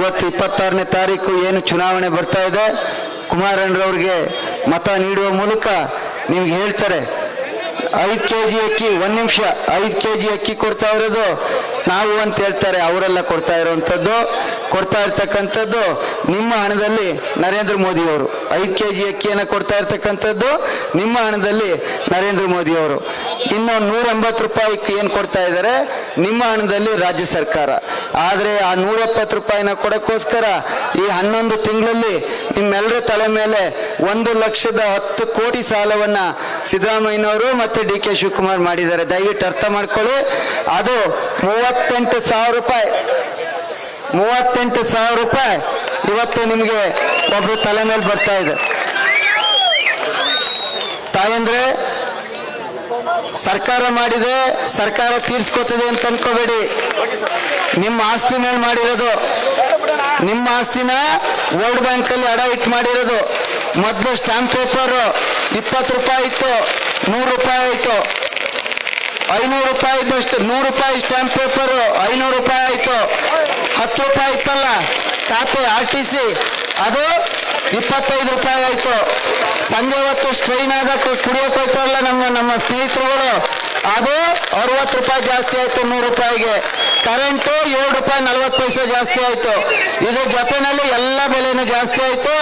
ಇವತ್ತು ಇಪ್ಪತ್ತಾರನೇ ತಾರೀಕು ಏನು ಚುನಾವಣೆ ಬರ್ತಾ ಇದೆ, ಕುಮಾರಣ್ಣರವ್ರಿಗೆ ಮತ ನೀಡುವ ಮೂಲಕ ನಿಮ್ಗೆ ಹೇಳ್ತಾರೆ. ಐದು ಕೆ ಜಿ ಅಕ್ಕಿ, ಒಂದು ನಿಮಿಷ, ಐದು ಕೆ ಜಿ ಅಕ್ಕಿ ಕೊಡ್ತಾ ಇರೋದು ನಾವು ಅಂತ ಹೇಳ್ತಾರೆ, ಅವರೆಲ್ಲ ಕೊಡ್ತಾ ಇರೋವಂಥದ್ದು. ಕೊಡ್ತಾ ಇರ್ತಕ್ಕಂಥದ್ದು ನಿಮ್ಮ ಹಣದಲ್ಲಿ ನರೇಂದ್ರ ಮೋದಿ ಅವರು. ಐದು ಕೆ ಜಿ ಅಕ್ಕಿಯನ್ನು ಕೊಡ್ತಾ ಇರ್ತಕ್ಕಂಥದ್ದು ನಿಮ್ಮ ಹಣದಲ್ಲಿ ನರೇಂದ್ರ ಮೋದಿ ಅವರು. ಇನ್ನು ನೂರ ಎಂಬತ್ತು ರೂಪಾಯಿ ಏನು ಕೊಡ್ತಾ ಇದ್ದಾರೆ? ನಿಮ್ಮ ಹಣದಲ್ಲಿ ರಾಜ್ಯ ಸರ್ಕಾರ. ಆದರೆ ಆ ನೂರ ಎಪ್ಪತ್ತು ರೂಪಾಯಿನ ಕೊಡೋಕ್ಕೋಸ್ಕರ ಈ ಹನ್ನೊಂದು ತಿಂಗಳಲ್ಲಿ ನಿಮ್ಮೆಲ್ಲರ ತಲೆ ಮೇಲೆ ಒಂದು ಲಕ್ಷದ ಹತ್ತು ಕೋಟಿ ಸಾಲವನ್ನು ಸಿದ್ದರಾಮಯ್ಯನವರು ಮತ್ತು ಡಿ ಕೆ ಶಿವಕುಮಾರ್ ಮಾಡಿದ್ದಾರೆ. ದಯವಿಟ್ಟು ಅರ್ಥ ಮಾಡ್ಕೊಳ್ಳಿ. ಅದು ಮೂವತ್ತೆಂಟು ಸಾವಿರ ರೂಪಾಯಿ. ಮೂವತ್ತೆಂಟು ಸಾವಿರ ರೂಪಾಯಿ. ಇವತ್ತು ನಿಮಗೆ ಒಬ್ಬರು ತಲೆ ಮೇಲೆ ಬರ್ತಾ ಇದೆ. ತಾವಂದ್ರೆ ಸರ್ಕಾರ ಮಾಡಿದೆ, ಸರ್ಕಾರ ತೀರ್ಸ್ಕೊತಿದೆ ಅಂತ ಅನ್ಕೋಬೇಡಿ. ನಿಮ್ಮ ಆಸ್ತಿ ಮೇಲೆ ಮಾಡಿರೋದು. ನಿಮ್ಮ ಆಸ್ತಿನ ವರ್ಲ್ಡ್ ಬ್ಯಾಂಕ್ ಅಲ್ಲಿ ಅಡ ಇಟ್ಟು ಮಾಡಿರೋದು. ಮೊದಲು ಸ್ಟಾಂಪ್ ಪೇಪರ್ ಇಪ್ಪತ್ತು ರೂಪಾಯಿ ಇತ್ತು, ನೂರು ರೂಪಾಯಿ ಆಯಿತು. ಐನೂರು ರೂಪಾಯಿ ಇದ್ದಷ್ಟು ನೂರು ರೂಪಾಯಿ ಸ್ಟಾಂಪ್ ಪೇಪರು ಐನೂರು ರೂಪಾಯಿ ಆಯ್ತು. ಹತ್ತು ರೂಪಾಯಿ ಇತ್ತಲ್ಲ, ಖಾತೆ ಆರ್ ಟಿ ಸಿ ಅದು ಇಪ್ಪತ್ತೈದು ರೂಪಾಯಿ ಆಯ್ತು. ಸಂಜೆ ಹೊತ್ತು ಸ್ಟ್ರೈನ್ ಆಗ ಕುಡಿಯೋಕೆ ಹೋಗ್ತಾರಲ್ಲ ನಮ್ಮ ನಮ್ಮ ಸ್ನೇಹಿತರುಗಳು, ಅದು ಅರವತ್ತು ರೂಪಾಯಿ ಜಾಸ್ತಿ ಆಯ್ತು ನೂರು ರೂಪಾಯಿಗೆ. ಕರೆಂಟು ಏಳು ರೂಪಾಯಿ ನಲ್ವತ್ತು ಪೈಸೆ ಜಾಸ್ತಿ ಆಯ್ತು. ಇದ್ರ ಜೊತೆನಲ್ಲಿ ಎಲ್ಲ ಬೆಲೆನೂ ಜಾಸ್ತಿ ಆಯ್ತು.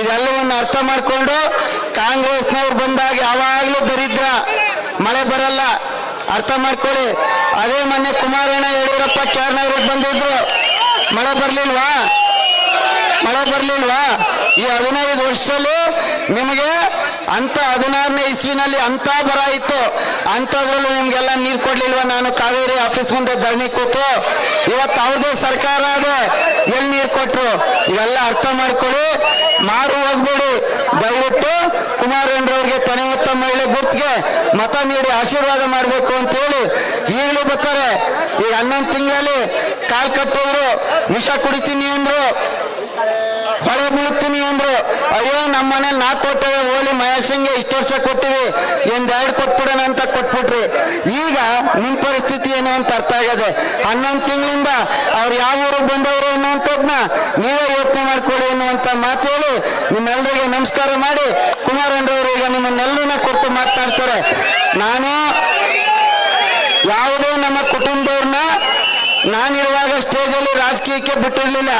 ಇದೆಲ್ಲವನ್ನು ಅರ್ಥ ಮಾಡಿಕೊಂಡು ಕಾಂಗ್ರೆಸ್ನವ್ರು ಬಂದಾಗ ಯಾವಾಗಲೂ ದರಿದ್ರ, ಮಳೆ ಬರಲ್ಲ. ಅರ್ಥ ಮಾಡ್ಕೊಳ್ಳಿ. ಅದೇ ಮೊನ್ನೆ ಕುಮಾರಣ್ಣ ಯಡಿಯೂರಪ್ಪ ಕ್ಯಾರ್ನವ್ರಿಗೆ ಬಂದಿದ್ರು. ಮಳೆ ಬರ್ಲಿಲ್ವಾ? ಮಳೆ ಬರ್ಲಿಲ್ವಾ? ಈ ಹದಿನೈದು ವರ್ಷದಲ್ಲಿ ನಿಮಗೆ ಅಂತ ಹದಿನಾರನೇ ಇಸ್ವಿನಲ್ಲಿ ಅಂತ ಬರ ಇತ್ತು. ಅಂಥದ್ರಲ್ಲೂ ನಿಮ್ಗೆಲ್ಲ ನೀರು ಕೊಡ್ಲಿಲ್ವಾ? ನಾನು ಕಾವೇರಿ ಆಫೀಸ್ ಮುಂದೆ ಧರಣಿ ಕೂತು, ಇವತ್ತು ಅವ್ರದೇ ಸರ್ಕಾರ ಅದೇ. ಎಲ್ಲಿ ನೀರು ಕೊಟ್ಟರು ಇವೆಲ್ಲ ಅರ್ಥ ಮಾಡ್ಕೊಳ್ಳಿ. ಮಾರು ಹೋಗ್ಬೇಡಿ. ದಯವಿಟ್ಟು ತನೆ ಹೊತ್ತ ಮಹಿಳೆ ಗುರ್ತಿಗೆ ಮತ ನೀಡಿ ಆಶೀರ್ವಾದ ಮಾಡಬೇಕು ಅಂತ ಹೇಳಿ ಈಗಲೂ ಬರ್ತಾರೆ. ಈಗ ಹನ್ನೊಂದು ತಿಂಗಳಲ್ಲಿ ಕಾಲ್ ಕಟ್ಟೋರು ವಿಷ ಕುಡಿತೀನಿ ಅಂದ್ರು, ಹೊಳೆ ಬೀಳ್ತೀನಿ ಅಂದ್ರು. ಅಯ್ಯೋ ನಮ್ಮ ಮನೇಲಿ ನಾ ಕೊಟ್ಟವೆ, ಹೋಲಿ ಮಹೇಶಂಗೆ ಇಷ್ಟು ವರ್ಷ ಕೊಟ್ಟಿವಿ ಒಂದೆರಡು ಕೊಟ್ಬಿಡೋಣ ಅಂತ ಕೊಟ್ಬಿಟ್ರಿ. ಈಗ ನಿಮ್ ಪರಿಸ್ಥಿತಿ ಏನು ಅಂತ ಅರ್ಥ ಆಗದೆ, ಹನ್ನೊಂದು ತಿಂಗಳಿಂದ ಅವ್ರು ಯಾವ ಊರಿಗೆ ಬಂದವರು ಅಂತ ನೀವೇ ಯೋಚನೆ ಮಾಡ್ಕೊಳ್ಳಿ. ಅನ್ನುವಂತ ಮಾತು ಹೇಳಿ ನಿಮ್ಮೆಲ್ಲರಿಗೂ ನಮಸ್ಕಾರ ಮಾಡಿ ಕುಮಾರಣ್ಣವರು ಈಗ ನಿಮ್ಮನ್ನೆಲ್ಲನ ಕೊಟ್ಟು ಮಾತನಾಡ್ತಾರೆ. ನಾನು ಯಾವುದೇ ನಮ್ಮ ಕುಟುಂಬದವ್ರನ್ನ ನಾನಿರುವಾಗ ಸ್ಟೇಜಲ್ಲಿ ರಾಜಕೀಯಕ್ಕೆ ಬಿಟ್ಟಿರಲಿಲ್ಲ.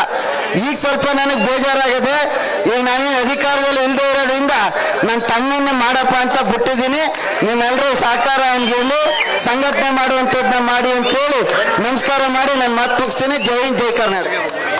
ಈಗ ಸ್ವಲ್ಪ ನನಗೆ ಬೇಜಾರಾಗಿದೆ. ಈಗ ನಾನೇನು ಅಧಿಕಾರದಲ್ಲಿ ಇಲ್ಲದೆ ಇರೋದ್ರಿಂದ ನನ್ನ ತಮ್ಮನ್ನ ಮಾಡಪ್ಪ ಅಂತ ಬಿಟ್ಟಿದ್ದೀನಿ. ನಿಮ್ಮೆಲ್ಲರೂ ಸಹಕಾರ ಹಂಗಿರ್ಲಿ ಸಂಘಟನೆ ಮಾಡುವಂಥದ್ದನ್ನ ಮಾಡಿ ಅಂತೇಳಿ ನಮಸ್ಕಾರ ಮಾಡಿ ನಾನು ಮಾತು ಮುಗಿಸ್ತೀನಿ. ಜೈ ಹಿಂದ್, ಜೈ ಕರ್ನಾಟಕ.